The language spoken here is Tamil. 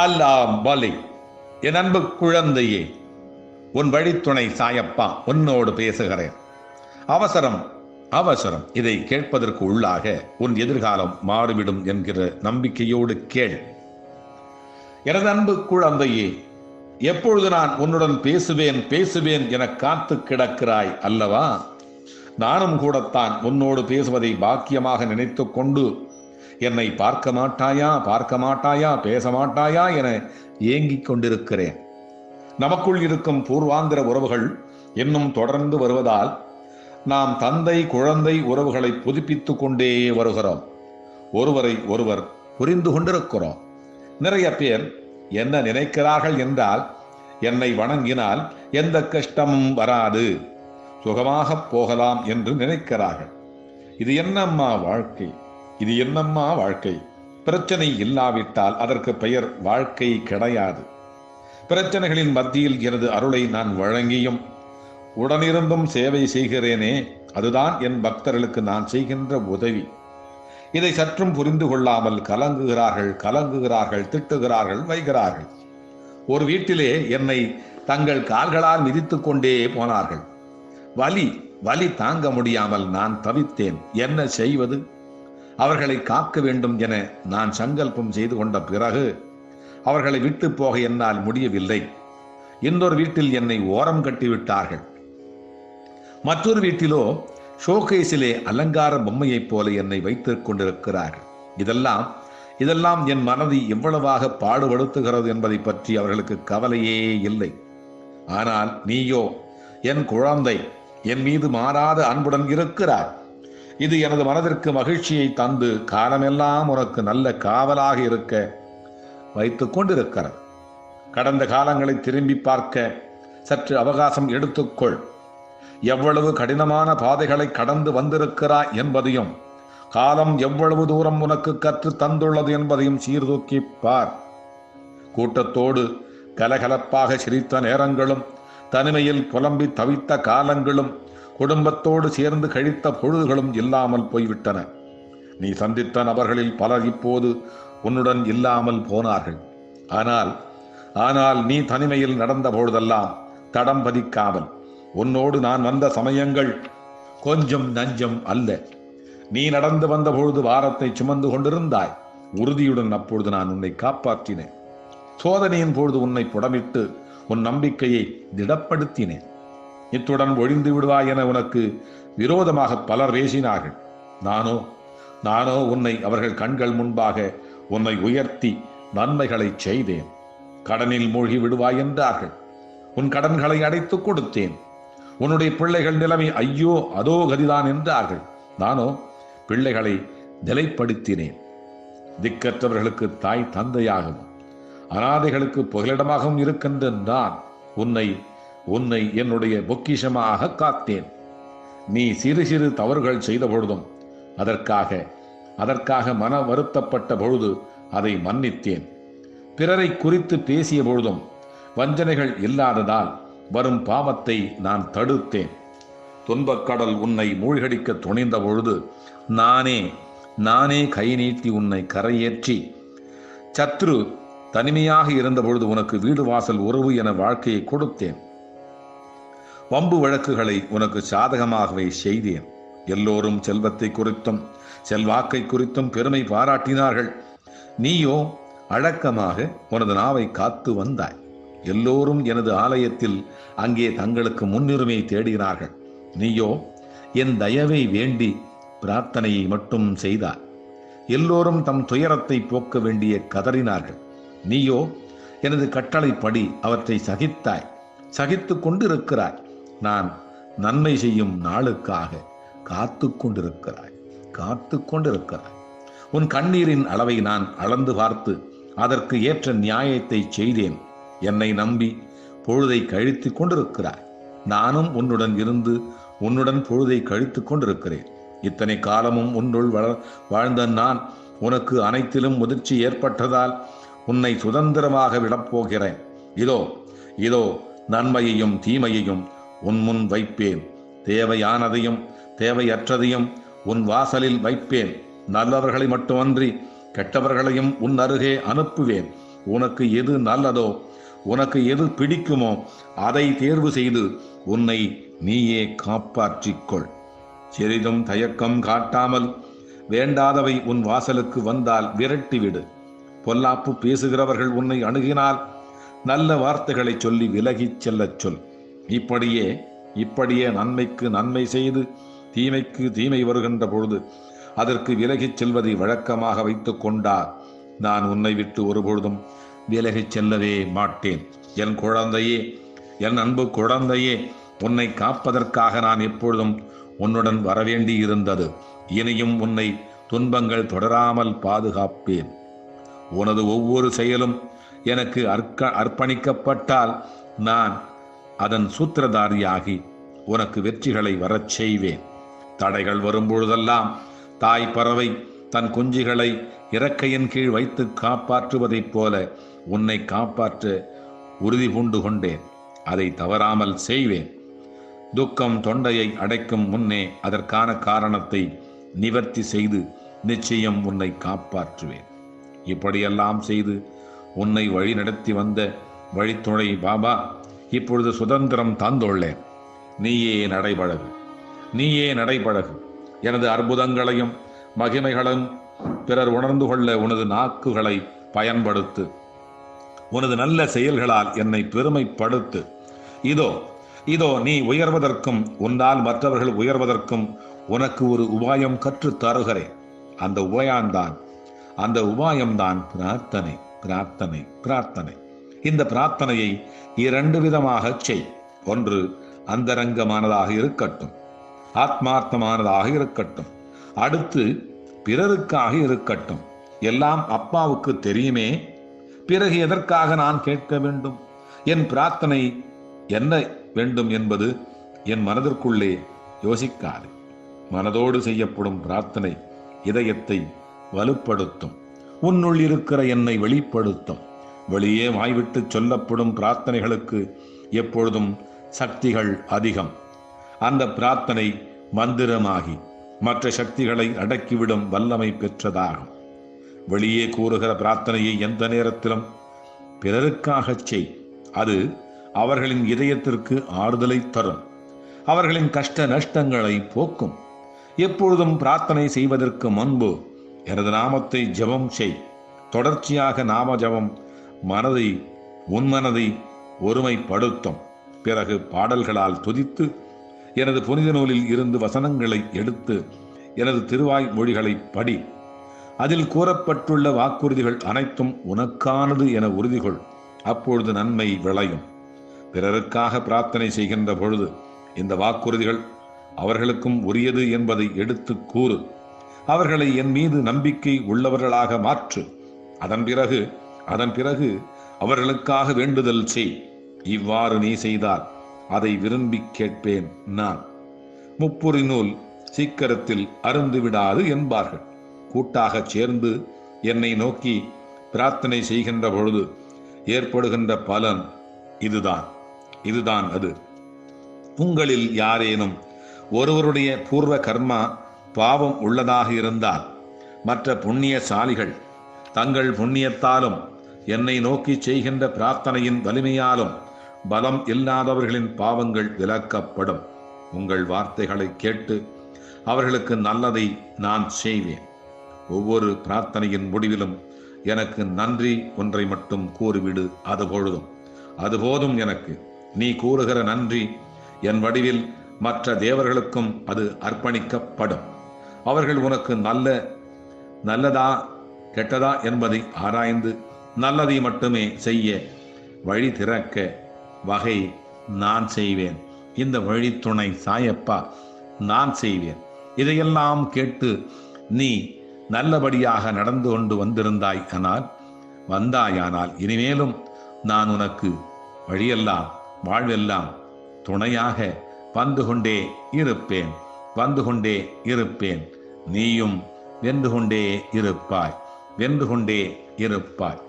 அல்லா பலி என் அன்பு குழந்தையே உன் வழித்துணை சாயப்பா உன்னோடு பேசுகிறேன். அவசரம் அவசரம் இதை கேட்பதற்கு உள்ளாக உன் எதிர்காலம் மாறிவிடும் என்கிற நம்பிக்கையோடு கேள். எனது அன்பு குழந்தையே எப்பொழுது நான் உன்னுடன் பேசுவேன் பேசுவேன் என காத்து கிடக்கிறாய் அல்லவா? நானும் கூடத்தான் உன்னோடு பேசுவதை பாக்கியமாக நினைத்து கொண்டு என்னை பார்க்க மாட்டாயா பார்க்க மாட்டாயா பேச மாட்டாயா என ஏங்கிக் கொண்டிருக்கிறேன். நமக்குள் இருக்கும் பூர்வாந்திர உறவுகள் இன்னும் தொடர்ந்து வருவதால் நாம் தந்தை குழந்தை உறவுகளை புதுப்பித்துக் கொண்டே வருகிறோம். ஒருவரை ஒருவர் புரிந்து கொண்டிருக்கிறோம். நிறைய பேர் என்ன நினைக்கிறார்கள் என்றால் என்னை வணங்கினால் எந்த கஷ்டமும் வராது. சுகமாக போகலாம் என்று நினைக்கிறார்கள். இது என்னம்மா வாழ்க்கை? இது என்னம்மா வாழ்க்கை? பிரச்சனை இல்லாவிட்டால் அதற்கு பெயர் வாழ்க்கை கிடையாது. பிரச்சனைகளின் மத்தியில் எனது அருளை நான் வழங்கியும் உடனிருந்தும் சேவை செய்கிறேனே அதுதான் என் பக்தர்களுக்கு நான் செய்கின்ற உதவி. இதை சற்றும் புரிந்து கொள்ளாமல் கலங்குகிறார்கள் கலங்குகிறார்கள் திட்டுகிறார்கள் வைகிறார்கள். ஒரு வீட்டிலே என்னை தங்கள் கால்களால் மிதித்து கொண்டே போனார்கள். வலி வலி தாங்க முடியாமல் நான் தவித்தேன். என்ன செய்வது? அவர்களை காக்க வேண்டும் என நான் சங்கல்பம் செய்து கொண்ட பிறகு அவர்களை விட்டு போக என்னால் முடியவில்லை. இன்னொரு வீட்டில் என்னை ஓரம் கட்டிவிட்டார்கள். மற்றொரு வீட்டிலோ ஷோகேஸிலே அலங்கார பொம்மையைப் போல என்னை வைத்துக் கொண்டிருக்கிறார்கள். இதெல்லாம் இதெல்லாம் என் மனதை எவ்வளவாக பாடுபடுத்துகிறது என்பதை பற்றி அவர்களுக்கு கவலையே இல்லை. ஆனால் நீயோ என் குழந்தை என் மீது மாறாத அன்புடன் இருக்கிறார். இது எனது மனதிற்கு மகிழ்ச்சியை தந்து காலமெல்லாம் உனக்கு நல்ல காவலாக இருக்க வைத்துக் கொண்டிருக்கிறது. கடந்த காலங்களை திரும்பி பார்க்க சற்று அவகாசம் எடுத்துக்கொள். எவ்வளவு கடினமான பாதைகளை கடந்து வந்திருக்கிறாய் என்பதையும் காலம் எவ்வளவு தூரம் உனக்கு கற்று தந்துள்ளது என்பதையும் சீர்தூக்கி பார். கூட்டத்தோடு கலகலப்பாக சிரித்த நேரங்களும் தனிமையில் புலம்பி தவித்த காலங்களும் குடும்பத்தோடு சேர்ந்து கழித்த பொழுதுகளும் இல்லாமல் போய்விட்டன. நீ சந்தித்த நபர்களில் பலர் இப்போது உன்னுடன் இல்லாமல் போனார்கள். ஆனால் ஆனால் நீ தனிமையில் நடந்த பொழுதெல்லாம் தடம் பதிக்காமல் உன்னோடு நான் வந்த சமயங்கள் கொஞ்சம் நஞ்சம் அல்ல. நீ நடந்து வந்த பொழுது வாரத்தை சுமந்து கொண்டிருந்தாய். உறுதியுடன் அப்பொழுது நான் உன்னை காப்பாற்றினேன். சோதனையின் பொழுது உன்னை புடமிட்டு உன் நம்பிக்கையை திடப்படுத்தினேன். இத்துடன் ஒழிந்து விடுவாய் என உனக்கு விரோதமாக பலர் பேசினார்கள். நானோ நானோ உன்னை அவர்கள் கண்கள் முன்பாக உன்னை உயர்த்தி நன்மைகளை செய்தேன். கடனில் மூழ்கி விடுவாய் என்றார்கள். உன் கடன்களை அடைத்துக் கொடுத்தேன். உன்னுடைய பிள்ளைகள் நிலைமை ஐயோ அதோ கதிதான் என்றார்கள். நானோ பிள்ளைகளை நிலைப்படுத்தினேன். திக்கற்றவர்களுக்கு தாய் தந்தையாகவும் அனாதைகளுக்கு புகலிடமாகவும் இருக்கின்ற நான் உன்னை உன்னை என்னுடைய பொக்கிஷமாக காத்தேன். நீ சிறு சிறு தவறுகள் செய்த பொழுதும் அதற்காக அதற்காக மன வருத்தப்பட்ட பொழுது அதை மன்னித்தேன். பிறரை குறித்து பேசிய பொழுதும் வஞ்சனைகள் இல்லாததால் வரும் பாவத்தை நான் தடுத்தேன். துன்பக்கடல் உன்னை மூழ்கடிக்க துணிந்த பொழுது நானே நானே கை நீட்டி உன்னை கரையேற்றி சத்ரு தனிமையாக இருந்த பொழுது உனக்கு வீடு வாசல் உறவு என வாழ்க்கையை கொடுத்தேன். வம்பு வழக்குகளை உனக்கு சாதகமாகவே செய்தேன். எல்லோரும் செல்வத்தை குறித்தும் செல்வாக்கை குறித்தும் பெருமை பாராட்டினார்கள். நீயோ அழக்கமாக உனது நாவை காத்து வந்தாய். எல்லோரும் எனது ஆலயத்தில் அங்கே தங்களுக்கு முன்னுரிமை தேடினார்கள். நீயோ என் தயவை வேண்டி பிரார்த்தனையை மட்டும் செய்தார் எல்லோரும் தம் துயரத்தை போக்க வேண்டிய கதறினார்கள். நீயோ எனது கட்டளைப்படி அவற்றை சகித்தாய். சகித்து கொண்டிருக்கிறாய். நான் நன்மை செய்யும் நாளுக்காக காத்து கொண்டிருக்கிறாய் காத்து கொண்டிருக்கிறாய். உன் கண்ணீரின் அளவை நான் அளந்து பார்த்து அதற்கு ஏற்ற நியாயத்தை செய்தேன். என்னை நம்பி பொழுதை கழித்துக் கொண்டிருக்கிறாய். நானும் உன்னுடன் இருந்து உன்னுடன் பொழுதை கழித்துக் கொண்டிருக்கிறேன். இத்தனை காலமும் உன்னுள் வள வாழ்ந்த நான் உனக்கு அனைத்திலும் முதிர்ச்சி ஏற்பட்டதால் உன்னை சுதந்திரமாக விடப்போகிறேன் இதோ இதோ நன்மையையும் தீமையையும் உன் முன் வைப்பேன். தேவையானதையும் தேவையற்றதையும் உன் வாசலில் வைப்பேன். நல்லவர்களை மட்டுமன்றி கெட்டவர்களையும் உன் அருகே அனுப்புவேன். உனக்கு எது நல்லதோ உனக்கு எது பிடிக்குமோ அதை தேர்வு செய்து உன்னை நீயே காப்பாற்றிக்கொள். சிறிதும் தயக்கம் காட்டாமல் வேண்டாதவை உன் வாசலுக்கு வந்தால் விரட்டிவிடு. பொல்லாப்பு பேசுகிறவர்கள் உன்னை அணுகினால் நல்ல வார்த்தைகளை சொல்லி விலகிச் செல்லச் சொல். இப்படியே இப்படியே நன்மைக்கு நன்மை செய்து தீமைக்கு தீமை வருகின்ற பொழுது அதற்கு விலகிச் செல்வதை வழக்கமாக வைத்து கொண்டார் நான் உன்னை விட்டு ஒருபொழுதும் விலகிச் செல்லவே மாட்டேன். என் குழந்தையே என் அன்பு குழந்தையே உன்னை காப்பதற்காக நான் எப்பொழுதும் உன்னுடன் வரவேண்டி இருந்தது. இனியும் உன்னை துன்பங்கள் தொடராமல் பாதுகாப்பேன். உனது ஒவ்வொரு செயலும் எனக்கு அர்க்க அர்ப்பணிக்கப்பட்டால் நான் அதன் சூத்திரதாரியாகி உனக்கு வெற்றிகளை வரச் செய்வேன். தடைகள் வரும்பொழுதெல்லாம் தாய் பறவை தன் குஞ்சுகளை இறக்கையின் கீழ் வைத்து காப்பாற்றுவதைப் போல உன்னை காப்பாற்ற உறுதி பூண்டு கொண்டேன். அதை தவறாமல் செய்வேன். துக்கம் தொண்டையை அடைக்கும் முன்னே அதற்கான காரணத்தை நிவர்த்தி செய்து நிச்சயம் உன்னை காப்பாற்றுவேன். இப்படியெல்லாம் செய்து உன்னை வழி நடத்தி வந்த வழித்துணை பாபா இப்பொழுது சுதந்திரம் தந்துள்ளேன். நீயே நடைபழகு. நீயே நடைபழகு. எனது அற்புதங்களையும் மகிமைகளும் பிறர் உணர்ந்து கொள்ள உனது நாக்குகளை பயன்படுத்து. உனது நல்ல செயல்களால் என்னை பெருமைப்படுத்து. இதோ இதோ நீ உயர்வதற்கும் உன்னால் மற்றவர்கள் உயர்வதற்கும் உனக்கு ஒரு உபாயம் கற்றுத் தருகிறேன். அந்த உபாயம்தான் அந்த உபாயம்தான் பிரார்த்தனை பிரார்த்தனை பிரார்த்தனை. இந்த பிரார்த்தனையை இரண்டு விதமாக செய். ஒன்று அந்தரங்கமானதாக இருக்கட்டும். ஆத்மார்த்தமானதாக இருக்கட்டும். அடுத்து பிறருக்காக இருக்கட்டும். எல்லாம் அப்பாவுக்கு தெரியுமே? பிறகு எதற்காக நான் கேட்க வேண்டும்? என் பிரார்த்தனை என்ன வேண்டும் என்பது என் மனதிற்குள்ளே யோசிக்காது. மனதோடு செய்யப்படும் பிரார்த்தனை இதயத்தை வலுப்படுத்தும். உன்னுள் இருக்கிற என்னை வெளிப்படுத்தும். வெளியே வாய்விட்டு சொல்லப்படும் பிரார்த்தனைகளுக்கு எப்பொழுதும் சக்திகள் அதிகம். அந்த பிரார்த்தனை மந்திரமாகி மற்ற சக்திகளை அடக்கிவிடும் வல்லமை பெற்றதாகும். வெளியே கூறுகிற பிரார்த்தனையை எந்த நேரத்திலும் பிறருக்காகச் செய். அது அவர்களின் இதயத்திற்கு ஆறுதலை தரும். அவர்களின் கஷ்ட நஷ்டங்களை போக்கும். எப்பொழுதும் பிரார்த்தனை செய்வதற்கு முன்பு எனது நாமத்தை ஜெபம் செய். தொடர்ச்சியாக நாம ஜபம் மனதை உன் மனதை ஒருமைப்படுத்தும். பிறகு பாடல்களால் துதித்து எனது புனித நூலில் இருந்து வசனங்களை எடுத்து எனது திருவாய் மொழிகளை படி. அதில் கூறப்பட்டுள்ள வாக்குறுதிகள் அனைத்தும் உனக்கானது என உறுதிகொள். அப்பொழுது நன்மை விளையும். பிறருக்காக பிரார்த்தனை செய்கின்ற பொழுது இந்த வாக்குறுதிகள் அவர்களுக்கும் உரியது என்பதை எடுத்து கூறு. அவர்களை என் மீது நம்பிக்கை உள்ளவர்களாக மாற்று. அதன் பிறகு அதன் பிறகு அவர்களுக்காக வேண்டுதல் செய். இவ்வாறு நீ செய்தால் அதை விரும்பி கேட்பேன் நான். முப்புரி நூல் சீக்கிரத்தில் அருந்து விடாது என்பார்கள். கூட்டாகச் சேர்ந்து என்னை நோக்கி பிரார்த்தனை செய்கின்ற பொழுது ஏற்படுகின்ற பலன் இதுதான். இதுதான் அது. உங்களில் யாரேனும் ஒருவருடைய பூர்வ கர்மா பாவம் உள்ளதாக இருந்தால் மற்ற புண்ணியசாலிகள் தங்கள் புண்ணியத்தாலும் என்னை நோக்கி செய்கின்ற பிரார்த்தனையின் வலிமையாலும் பலம் இல்லாதவர்களின் பாவங்கள் விலக்கப்படும். உங்கள் வார்த்தைகளை கேட்டு அவர்களுக்கு நல்லதை நான் செய்வேன். ஒவ்வொரு பிரார்த்தனையின் முடிவிலும் எனக்கு நன்றி ஒன்றை மட்டும் கூறிவிடு அது பொழுதும் அது போதும் எனக்கு. நீ கூறுகிற நன்றி என் வடிவில் மற்ற தேவர்களுக்கும் அது அர்ப்பணிக்கப்படும். அவர்கள் உனக்கு நல்ல நல்லதா கெட்டதா என்பதை ஆராய்ந்து நல்லதை மட்டுமே செய்ய வழி திறக்க வகை நான் செய்வேன். இந்த வழித்துணை சாயப்பா நான் செய்வேன். இதையெல்லாம் கேட்டு நீ நல்லபடியாக நடந்து கொண்டு வந்திருந்தாய் ஆனால் வந்தாயானால் இனிமேலும் நான் உனக்கு வழியெல்லாம் வாழ்வெல்லாம் துணையாக வந்து கொண்டே இருப்பேன் வந்து கொண்டே இருப்பேன். நீயும் வென்று கொண்டே இருப்பாய். வென்று கொண்டே இருப்பாய்.